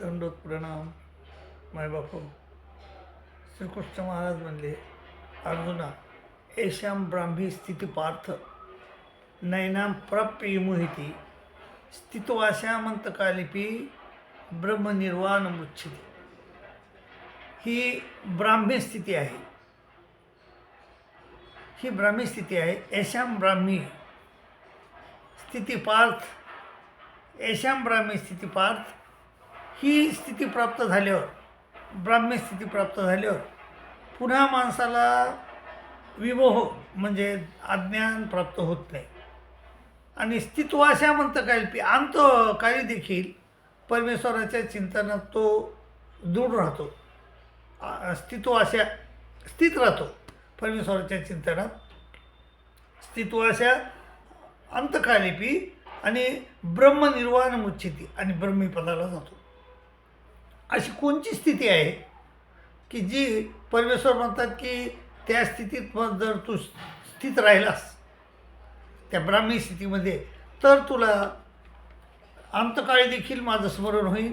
दंडोत प्रणाम माय बापू श्रीकृष्ण महाराज म्हणले अर्जुना येशाम ब्राह्मी स्थिती पार्थ नैनाम प्राप्य मोहिती स्थितवाशामंतकालिपी ब्रह्मनिर्वाण मुच्छिती. ही ब्राह्मी स्थिती आहे. ही ब्राह्मी स्थिती आहे. येशाम ब्राह्मी स्थिती पार्थ येशाम ब्राह्मी स्थिती पार्थ ही स्थिती प्राप्त झाल्यावर ब्राह्मी स्थिती प्राप्त झाल्यावर पुन्हा माणसाला विमोह म्हणजे अज्ञान प्राप्त होत नाही. आणि स्थित्वाशा म्हणतं काय? अंत काही देखील परमेश्वराच्या चिंतनात तो दृढ राहतो. स्थितवाशा स्थित्वाशा स्थित राहतो. परमेश्वराच्या चिंतनात स्थित्वाशा अंतकालिपी आणि ब्रह्मनिर्वाण मुच्छिती आणि ब्रह्मीपदाला जातो. अशी कोणची स्थिती आहे? की जी परमेश्वर म्हणतात की त्या स्थितीत मग जर तू स्थित राहिलास त्या ब्राह्मी स्थितीमध्ये तर तुला अंतकाळी देखील माझं स्मरण होईल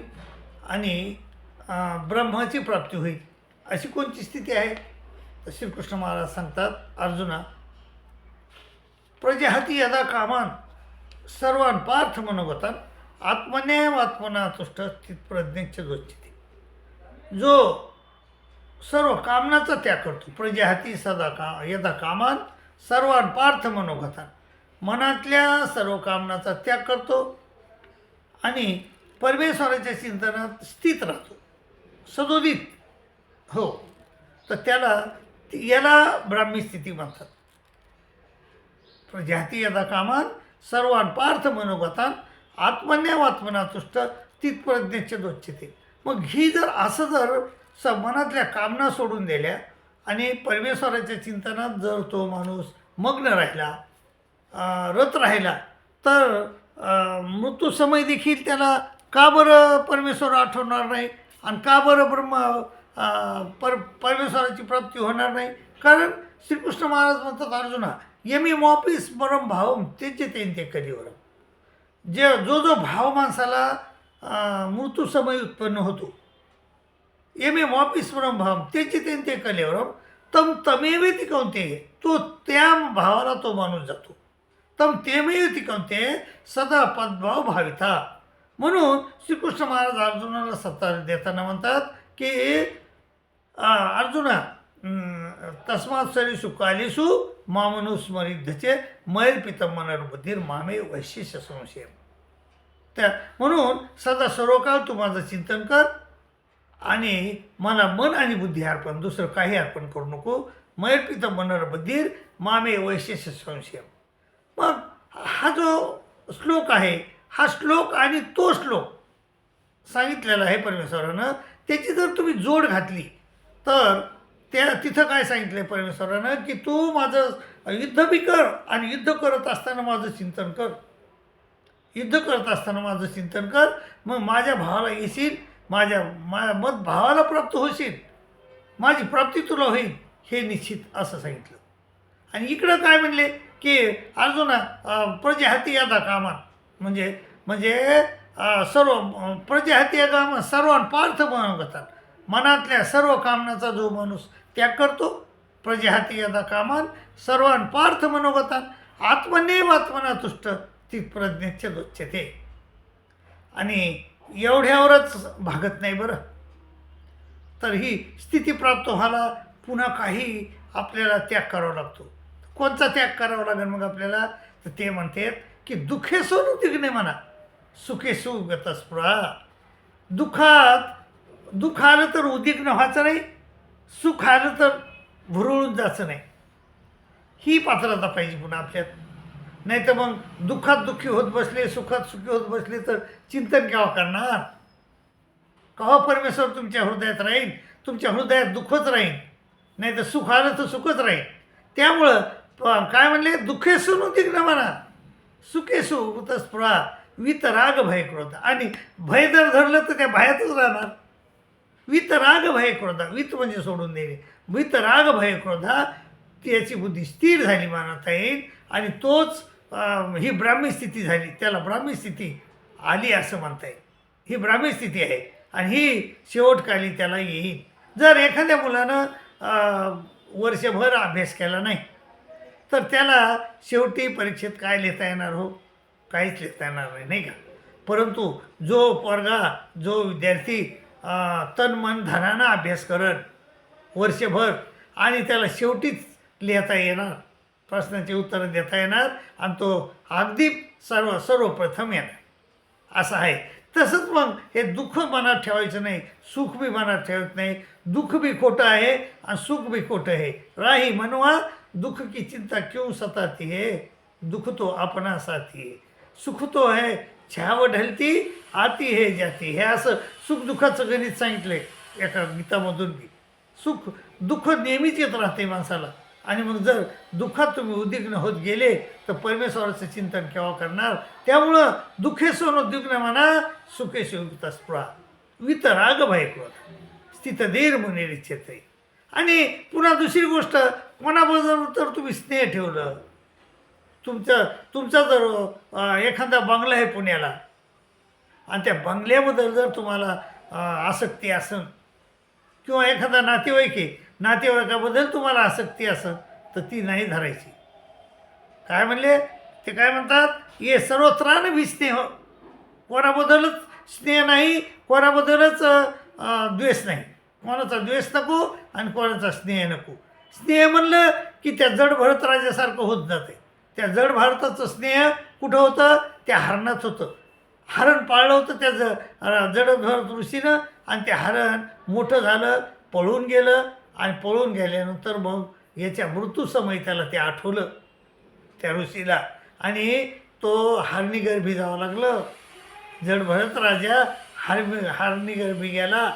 आणि ब्रह्माची प्राप्ती होईल. अशी कोणती स्थिती आहे? तर श्रीकृष्ण महाराज सांगतात अर्जुना प्रजाहती यदा कामान सर्वान पार्थ मनोगतान आत्मन्याय आत्मना तुष्ट स्थित प्रज्ञेच्या दोच्छिती. जो सर्व कामनाचा त्याग करतो. प्रजाहती सदा का यदा कामात सर्वान पार्थ मनोगतान. मनातल्या सर्व कामनाचा त्याग करतो आणि परमेश्वराच्या चिंतनात स्थित राहतो. सदोदित. हो. तर त्याला याला ब्राह्मी स्थिती म्हणतात. प्रजाती यदा कामान सर्वान पार्थ मनोगतान आत्मन्यावात्मना तुष्ट तिथप्रज्ञेचे दोच्छते मग ही जर असं जर स मनातल्या कामना सोडून दिल्या आणि परमेश्वराच्या चिंतनात जर तो माणूस मग्न राहिला रत राहिला तर मृत्यूसमय देखील त्याला का बरं परमेश्वर आठवणार नाही आणि का बरं ब्रह्म पर परमेश्वराची प्राप्ती होणार नाही? कारण श्रीकृष्ण महाराज म्हणतात अर्जुना यमी मॉपी स्मरम भावम त्यांचे त्यांचे ते कधीवर जे जो जो भाव माणसाला अं, मृत्यूसमयी उत्पन्न होतो एमे मॉपी स्मरम भावम ते कलेवरम तम तमेवे तिकवते तो त्या भावाला तो माणूस जातो तम तेमेव तिकवते सदा पद्भाव भाविता म्हणून श्रीकृष्ण महाराज अर्जुनाला सत्ता देताना म्हणतात की अर्जुना तस्मात सरी कालेसु मामनुस्मरिद्धचे मैल पितम मनर्बुद्धीर मामे वैशिष्य संशय त्या म्हणून सदा सर्वकाळ तू माझं चिंतन कर आणि मला मन आणि बुद्धी अर्पण दुसरं काही अर्पण करू नको. मयर्पित मनर बुद्धीर मामे वैशिष्य संशय मग हा जो श्लोक आहे हा श्लोक आणि तो श्लोक सांगितलेला आहे परमेश्वरानं त्याची जर तुम्ही जोड घातली तर त्या तिथं काय सांगितलं आहे परमेश्वरानं? की तू माझं युद्ध बी कर आणि युद्ध करत असताना माझं चिंतन कर. युद्ध करत असताना माझं चिंतन कर मग माझ्या भावाला येशील माझ्या माझ्या मत भावाला प्राप्त होशील. माझी प्राप्ती तुला होईल हे निश्चित असं सांगितलं. आणि इकडं काय म्हणले की अर्जुना प्रजा हाती यादा कामात. म्हणजे म्हणजे सर्व प्रजा हाती या कामात सर्वान पार्थ मनोगतात मनातल्या सर्व कामनाचा जो माणूस त्याग करतो प्रजाहती यदा कामान सर्वान पार्थ मनोगतात आत्मनेव आत्मना तुष्ट ती प्रज्ञेचे दोच्छते आणि एवढ्यावरच भागत नाही बरं. तर ही स्थिती प्राप्त व्हायला पुन्हा काही आपल्याला त्याग करावा लागतो. कोणता त्याग करावा लागेल मग आपल्याला? तर ते म्हणतात की दुःखे सोडून तिकडे म्हणा. सुखे सुगत स्पृहा. दुःखात दुःख आलं तर उद्विग्न व्हायचं नाही. सुख आलं तर भुरळून जायचं नाही. ही पात्रता पाहिजे पुन्हा आपल्यात. नाही तर मग दुःखात दुःखी होत बसले सुखात सुखी होत बसले तर चिंतन केव्हा करणार? केव्हा परमेश्वर तुमच्या हृदयात राहील? तुमच्या हृदयात दुःखच राहील. नाही तर सुख आलं तर सुखच राहील. त्यामुळं प- काय म्हणले? दुःखे सुनू तिकडं म्हणा सुखे सुख स्पृहा वित राग भय क्रोध. आणि भय जर धरलं तर त्या भयातच राहणार. वित राग भय क्रोधा. वित म्हणजे सोडून देणे. वित राग भय क्रोधा. त्याची बुद्धी स्थिर झाली मानता येईल. आणि तोच ही ब्राह्मी स्थिती झाली. त्याला ब्राह्मी स्थिती आली असं म्हणता येईल. ही ब्राह्मी स्थिती आहे आणि ही शेवटकाली त्याला येईल. जर एखाद्या मुलानं वर्षभर अभ्यास केला नाही तर त्याला शेवटी परीक्षेत काय लिहिता येणार हो? काहीच लिहिता येणार नाही नाही का? परंतु जो पोरगा जो विद्यार्थी तन मन धनानं अभ्यास करत वर्षभर आणि त्याला शेवटीच लिहिता येणार प्रश्नांची उत्तरं देता येणार आणि तो अगदी सर्व सर्वप्रथम येणार. असं आहे. तसंच मग हे दुःख मनात ठेवायचं नाही सुख बी मनात ठेवत नाही. दुःख बी खोटं आहे आणि सुख बी खोटं आहे. राही म्हणवा दुःख की चिंता क्यों सताती है? दुःख तो आपणा साथी है. सुख तो है छाव ढलती आती हे जाती हे. असं सुख दुःखाचं गणित सांगितलंय एका गीतामधून बी. सुख दुःख नेहमीच येत राहते माणसाला. आणि मग जर दुःखात तुम्ही उद्विग्न होत गेले तर परमेश्वराचं चिंतन केव्हा करणार? त्यामुळं दुःखे सोनोद्विग्न म्हणा सुखे शिवता स्पृहा वितराग भय क्रोध. स्थित धीर मुनिरिच्छते आणि पुन्हा दुसरी गोष्ट कोणाबरोबर तर तुम्ही स्नेह ठेवलं. तुमचं तुमचा जर एखादा बंगला आहे पुण्याला आणि त्या बंगल्याबद्दल जर तुम्हाला आसक्ती असेल किंवा एखादा नातेवाईक आहे नातेवाईकाबद्दल तुम्हाला आसक्ती असं तर ती नाही धरायची. काय म्हणले? ते काय म्हणतात? ये सर्वत्रान विस्नेह कोणाबद्दलच स्नेह नाही कोणाबद्दलच द्वेष नाही. कोणाचा द्वेष नको आणि कोणाचा स्नेह नको. स्नेह म्हणलं की त्या जड भरत राजासारखं होत जाते. त्या जड भारताचं स्नेह कुठं होतं? त्या हरणात होतं. हरण पाळलं होतं त्या ज जड भरत ऋषीनं आणि ते हरण मोठं झालं पळून गेलं आणि पळून गेल्यानंतर मग याच्या मृत्यूसमयी त्याला ते आठवलं त्या ऋषीला. आणि तो हारणीगर्भी जावं लागलं. जड भरत राजा हारमी हारणी गर्भी गेला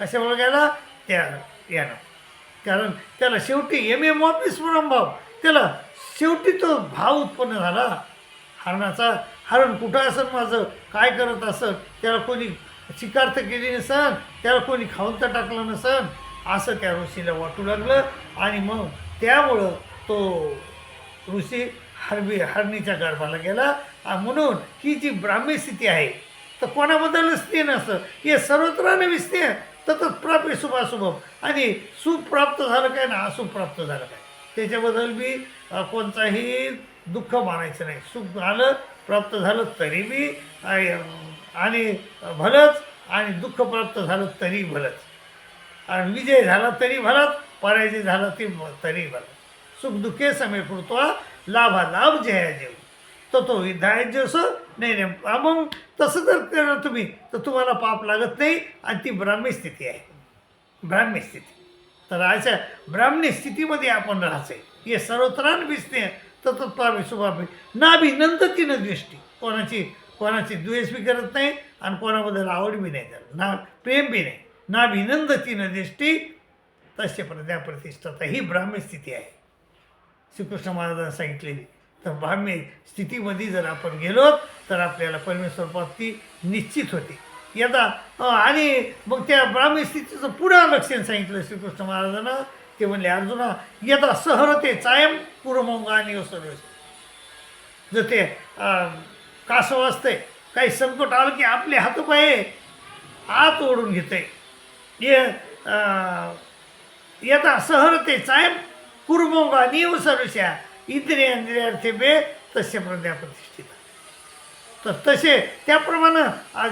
कशामुळे गेला? त्या यानं. कारण त्याला शेवटी एम एम ऑफिस भाव. त्याला शेवटी तो भाव उत्पन्न झाला. हरणाचा हरण कुठं असं माझं? काय करत असेल त्याला कोणी शिकार तर केली नसन? त्याला कोणी खाऊन तर टाकलं नसन? असं त्या ऋषीला वाटू लागलं आणि मग त्यामुळं तो ऋषी हरबी हरणीच्या गर्भाला गेला. आणि म्हणून ही जी ब्राह्मी स्थिती आहे तर कोणाबद्दलच ते नसतं. हे सर्वत्र विस्नेह ततच प्राप्य शुभाशुभम. आणि सुख प्राप्त झालं काय ना असुप्राप्त झालं काय? त्याच्याबद्दल मी कोणताही दुःख मानायचं नाही. सुख झालं प्राप्त झालं तरी बी आणि भलंच आणि दुःख प्राप्त झालं तरी भलंच. आणि विजय झाला तरी भरत पराजय झाला ती तरी भरत सुखदुःखे समे समय लाभा लाभ जया जेव तर तो विधाय जस नाही नाही मग तसं जर केलं तुम्ही तर तुम्हाला पाप लागत नाही आणि ती ब्राह्मी स्थिती आहे. ब्राह्मी स्थिती. तर अशा ब्राह्मणी स्थितीमध्ये आपण राहायचं हे सर्वत्रान विसणे तत्पावे शुभावे नाभिनंदती न दृष्टी. कोणाची कोणाची द्वेष बी करत नाही आणि कोणाबद्दल आवड बी नाही करत. ना प्रेम बी नाही. नाभिनंदती न दृष्टी तसे प्रज्ञा प्रतिष्ठता ही ब्राह्म्य स्थिती आहे. श्रीकृष्ण महाराजांनी सांगितलेली तर ब्राह्म्य स्थितीमध्ये जर आपण गेलो तर आपल्याला परमेश्वर प्राप्ती निश्चित होते. यदा आणि मग त्या ब्राह्म्य स्थितीचं पुन्हा लक्षण सांगितलं श्रीकृष्ण महाराजांना. ते म्हणले अर्जुना यदा सहरते चायम पुरमोंगा आणि सर्व जर ते कासव असते काही संकट आलं की आपले हातपाय आत ओढून घेते यदा सहरते चायं कुर्मोंगा निव सरुष्या इंद्रियेंद्रियार्थे बे तस्य प्रज्ञा प्रतिष्ठित। तर तसे त्याप्रमाणे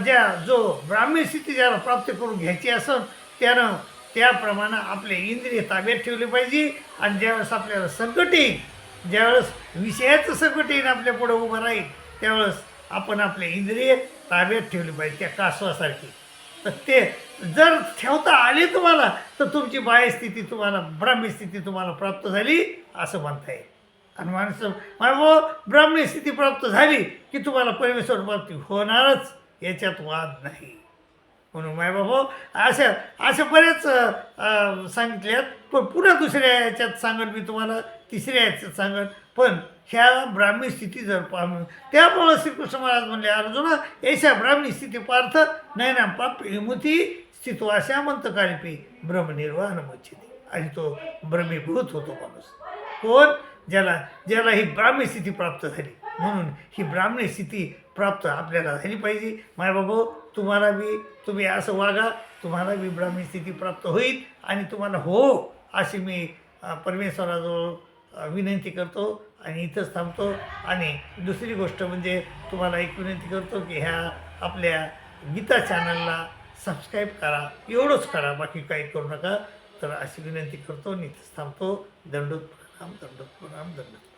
ज्या जो ब्राह्मी स्थिती ज्याला प्राप्त करून घ्यायची असेल त्यानं त्याप्रमाणे आपले इंद्रिय ताब्यात ठेवले पाहिजे आणि ज्यावेळेस आपल्याला संकट येईल ज्यावेळेस विषयाचं संकट येईल आपल्या पुढे उभं राहील त्यावेळेस आपण आपले इंद्रिय ताब्यात ठेवले पाहिजे त्या कासवासारखी. ते जर ठेवता आले तुम्हाला तर तुमची बाह्यस्थिती तुम्हाला ब्राह्मी स्थिती तुम्हाला प्राप्त झाली असं म्हणता येईल. आणि माणसं माय हो, ब्राह्मी स्थिती प्राप्त झाली की तुम्हाला परमेश्वर प्राप्ती होणारच याच्यात वाद नाही. म्हणून मायबाबा अशा अशा बरेच सांगितल्यात पण पुन्हा दुसऱ्या याच्यात सांगत मी तुम्हाला तिसऱ्या याचं सांगत. पण ह्या ब्राह्मी स्थिती जर पाहून त्यामुळं श्रीकृष्ण महाराज म्हणले अर्जुना ऐशा ब्राह्मी स्थिती पार्थ नयना पाप विमुती स्थितो अशा म्हणत कालिपी ब्रह्मनिर्वाण मच्छिती आणि तो ब्रह्मीभूत होतो माणूस. कोण? ज्याला ज्याला ही ब्राह्मी स्थिती प्राप्त झाली. म्हणून ही ब्राह्मणी स्थिती प्राप्त आपल्याला झाली पाहिजे. माय बाबा तुम्हाला बी तुम्ही असं वागा तुम्हाला बी ब्राह्मी स्थिती प्राप्त होईल आणि तुम्हाला हो अशी मी परमेश्वराजवळ विनंती करतो आणि इथंच थांबतो. आणि दुसरी गोष्ट म्हणजे तुम्हाला एक विनंती करतो की ह्या आपल्या गीता चॅनलला सबस्क्राईब करा. एवढंच करा बाकी काही करू नका. तर अशी विनंती करतो आणि इथंच थांबतो. दंडोत प्रणाम दंडोत प्रणाम दंडोत